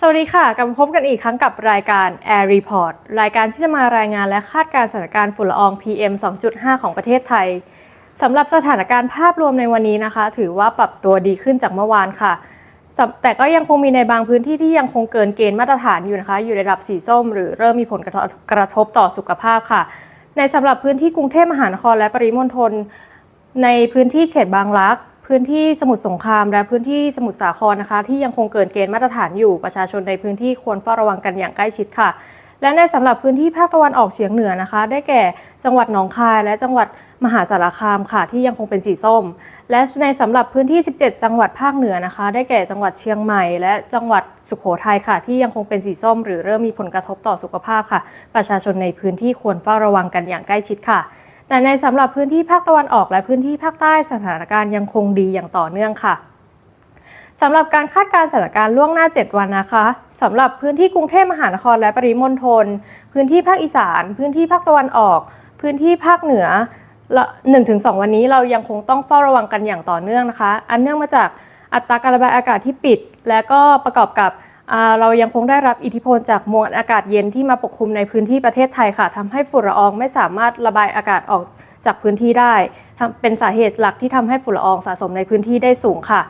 สวัสดีค่ะ กลับมาพบกันอีกครั้งกับรายการ Air Report รายการที่จะมารายงานและคาดการณ์สถานการณ์ฝุ่นละออง PM 2.5 ของประเทศไทยสำหรับสถานการณ์ภาพรวมในวันนี้นะคะ ถือว่าปรับตัวดีขึ้นจากเมื่อวานค่ะ แต่ก็ยังคงมีในบางพื้นที่ที่ยังคงเกินเกณฑ์มาตรฐานอยู่นะคะ อยู่ในระดับสีส้ม หรือเริ่มมีผลกระทบกระทบต่อสุขภาพค่ะ ในสำหรับพื้นที่กรุงเทพมหานครและปริมณฑลในพื้นที่เขตบางรัก พื้นที่สมุทรสงครามและพื้นที่สมุทรสาครนะคะ ที่ยังคงเกินเกณฑ์มาตรฐานอยู่ประชาชนในพื้นที่ควรเฝ้าระวังกันอย่างใกล้ชิดค่ะ และในสำหรับพื้นที่ภาคตะวันออกเฉียงเหนือนะคะ ได้แก่จังหวัดหนองคายและจังหวัดมหาสารคามค่ะ ที่ยังคงเป็นสีส้ม และในสำหรับพื้นที่ 17 จังหวัดภาคเหนือนะคะ ได้แก่จังหวัดเชียงใหม่ และจังหวัดสุโขทัยค่ะ ที่ยังคงเป็นสีส้ม หรือเริ่มมีผลกระทบต่อสุขภาพค่ะ ประชาชนในพื้นที่ควรเฝ้าระวังกันอย่างใกล้ชิดค่ะ แต่ในสำหรับพื้นที่ภาคตะวันออกและพื้นที่ภาคใต้สถานการณ์ยังคงดีอย่างต่อเนื่องค่ะสำหรับการคาดการณ์สถานการณ์ล่วงหน้า 7 วันนะคะสำหรับพื้นที่กรุงเทพมหานครและปริมณฑลพื้นที่ภาคอีสาน พื้นที่ภาคตะวันออก พื้นที่ภาคเหนือละ1-2วันนี้เรายังคงต้องเฝ้าระวังกันอย่างต่อเนื่องนะคะ อันเนื่องมาจากอัตราการระบายอากาศที่ปิด และก็ประกอบกับ เรายังคงได้รับอิทธิพลจากมวลอากาศเย็นที่มาปกคลุมในพื้นที่ประเทศไทยค่ะทำให้ฝุ่นละอองไม่สามารถระบายอากาศออกจากพื้นที่ได้ เป็นสาเหตุหลักที่ทำให้ฝุ่นละอองสะสมในพื้นที่ได้สูงค่ะ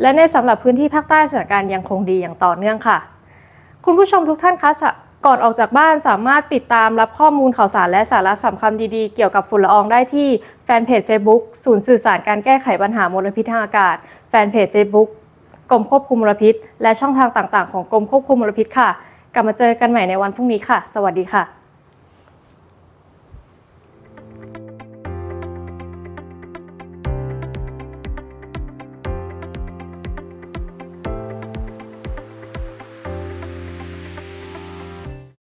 และในสำหรับพื้นที่ภาคใต้สถานการณ์ยังคงดีอย่างต่อเนื่องค่ะ คุณผู้ชมทุกท่านคะก่อนออกจากบ้านสามารถติดตามรับข้อมูลข่าวสารและสาระสำคัญดีๆ เกี่ยวกับฝุ่นละอองได้ที่แฟนเพจ Facebook ศูนย์สื่อสารการแก้ไขปัญหามลพิษทางอากาศ แฟนเพจ Facebook ก รมควบคุมมลพิษ และช่องทางต่างๆ ของกรมควบคุมมลพิษค่ะ กลับมาเจอกันใหม่ในวันพรุ่งนี้ค่ะ สวัสดีค่ะ